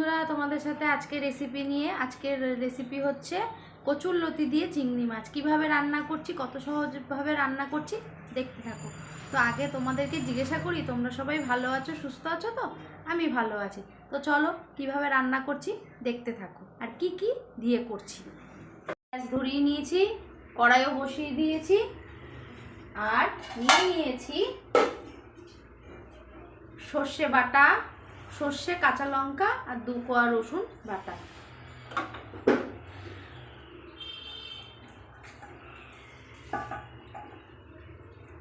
বন্ধুরা, তোমাদের সাথে আজকে রেসিপি নিয়ে, আজকের রেসিপি হচ্ছে কচুর লতি দিয়ে চিংড়ি মাছ। কীভাবে রান্না করছি, কত সহজভাবে রান্না করছি, দেখতে থাকো। তো আগে তোমাদেরকে জিজ্ঞাসা করি, তোমরা সবাই ভালো আছো, সুস্থ আছো তো? আমি ভালো আছি। তো চলো, কীভাবে রান্না করছি, দেখতে থাকো। আর কি কি দিয়ে করছি? গ্যাস ধরিয়ে নিয়েছি, কড়াইও বসিয়ে দিয়েছি, আর নিয়ে নিয়েছি সর্ষে বাটা সর্ষে, কাঁচা লঙ্কা আর দু কোয়া রসুন বাটা।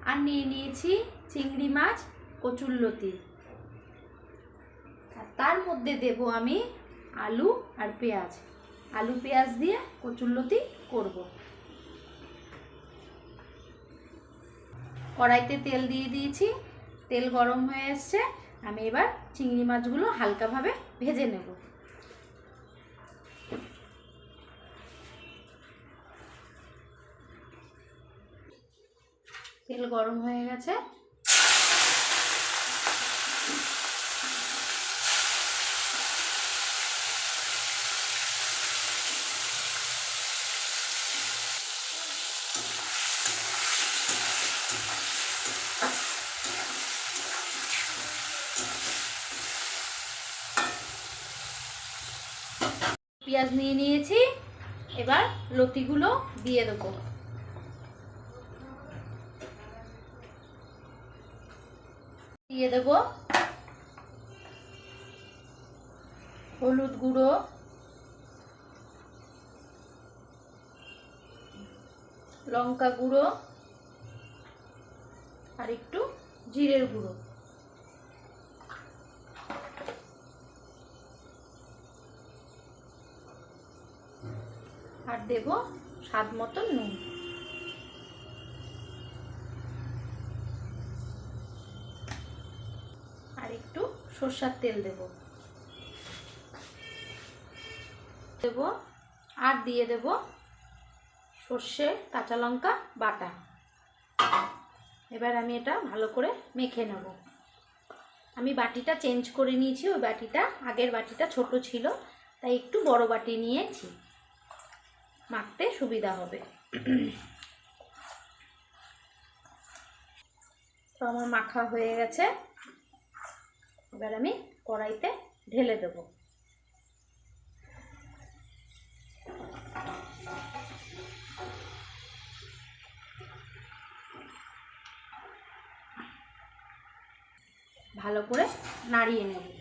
আর নিয়ে নিয়েছি চিংড়ি মাছ কচুরলতি আর তার মধ্যে দেব আমি আলু আর পেঁয়াজ। আলু, পেঁয়াজ দিয়ে কচুরলতি করব। কড়াইতে তেল দিয়ে দিয়েছি। তেল গরম হয়ে এসছে। আমি এবার চিংড়ি মাছগুলো হালকাভাবে ভেজে নেব। তেল গরম হয়ে গেছে। পেঁয়াজ নিয়ে নিয়েছি। এবার লতিগুলো দিয়ে দেবো। দিয়ে দেব হলুদ গুঁড়ো। লঙ্কা গুঁড়ো। আর একটু জিরের গুঁড়ো। আর দেব স্বাদ মতন নুন। আর একটু সর্ষার তেল দেব। দেব আর দিয়ে দেব সর্ষে, কাঁচা লঙ্কা, বাটা। এবার আমি এটা ভালো করে মেখে নেব। আমি বাটিটা চেঞ্জ করে নিয়েছি, ওই বাটিটা আগের বাটিটা ছোট ছিল, তাই একটু বড় বাটি নিয়েছি। মাখতে সুবিধা হবে। তো আমার মাখা হয়ে গেছে। এবার আমি কড়াইতে ঢেলে দেব। ভালো করে নাড়িয়ে নেব।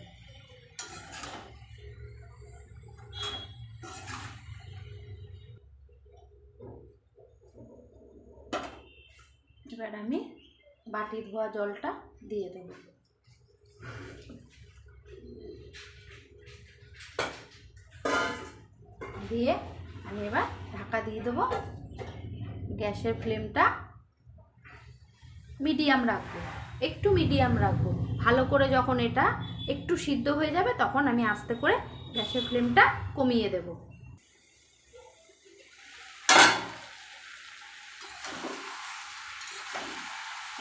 এবার আমি বাটি ধোয়া জলটা দিয়ে দেবো। দিয়ে আমি এবার ঢাকা দিয়ে দেবো। গ্যাসের ফ্লেমটা মিডিয়াম রাখব। একটু মিডিয়াম রাখব। ভালো করে যখন এটা একটু সিদ্ধ হয়ে যাবে, তখন আমি আস্তে করে গ্যাসের ফ্লেমটা কমিয়ে দেব।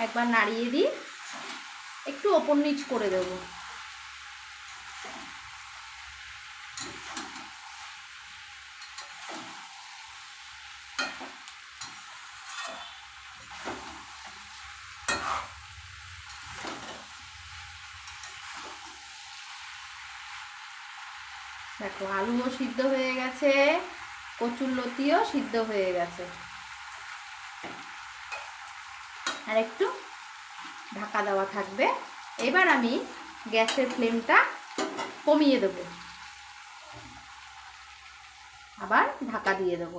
একবার নাড়িয়ে দিই। একটু ওপর নিচ করে দেবো। দেখো, আলুও সিদ্ধ হয়ে গেছে, কচুর লতিও সিদ্ধ হয়ে গেছে। আর একটু ঢাকা দেওয়া থাকবে। এবার আমি গ্যাসের ফ্লেমটা কমিয়ে দেব। আবার ঢাকা দিয়ে দেব।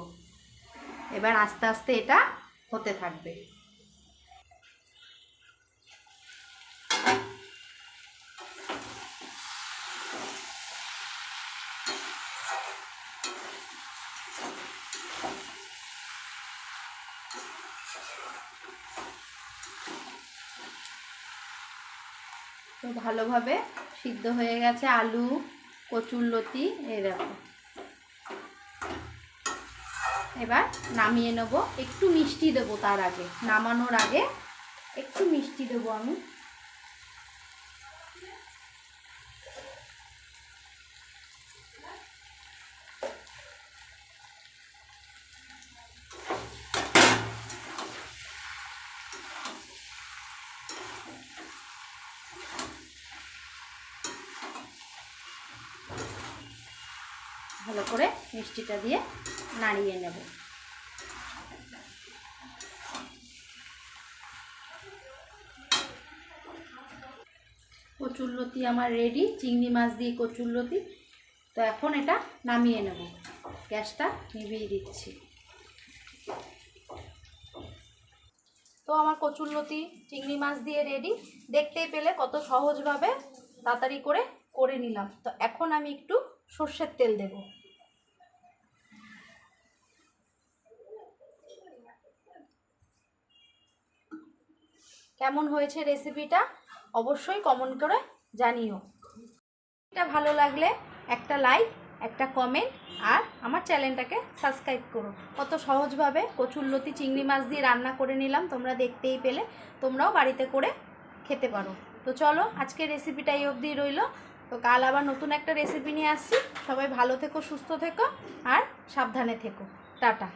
এবার আস্তে আস্তে এটা হতে থাকবে। তো ভালোভাবে সিদ্ধ হয়ে গেছে আলু, কচুর লতি এরকম এবার নামিয়ে নেব। একটু মিষ্টি দেবো তার আগে, নামানোর আগে একটু মিষ্টি দেবো আমি। ভালো করে মিষ্টিটা দিয়ে নাড়িয়ে নেব। কচুরলতি আমার রেডি চিংড়ি মাছ দিয়ে কচুরলতি। তো এখন এটা নামিয়ে নেব। গ্যাসটা নিভিয়ে দিচ্ছি। তো আমার কচুরলতি, চিংড়ি মাছ দিয়ে রেডি দেখতেই পেলে কত সহজভাবে তাড়াতাড়ি করে করে নিলাম। তো এখন আমি একটু সর্ষের তেল দেব। কেমন হয়েছে রেসিপিটা অবশ্যই কমেন্ট করে জানিও। এটা ভালো লাগলে একটা লাইক একটা কমেন্ট আর আমার চ্যানেলটাকে সাবস্ক্রাইব করো। কত সহজভাবে কচুরলতি চিংড়ি মাছ দিয়ে রান্না করে নিলাম, তোমরা দেখতেই পেলে, তোমরাও বাড়িতে করে খেতে পারো। তো চলো, আজকে রেসিপিটা এই অবধি রইল। তো কাল আবার নতুন একটা রেসিপি নিয়ে আসছি। সবাই ভালো থেকো, সুস্থ থেকো আর সাবধানে থেকো। টাটা।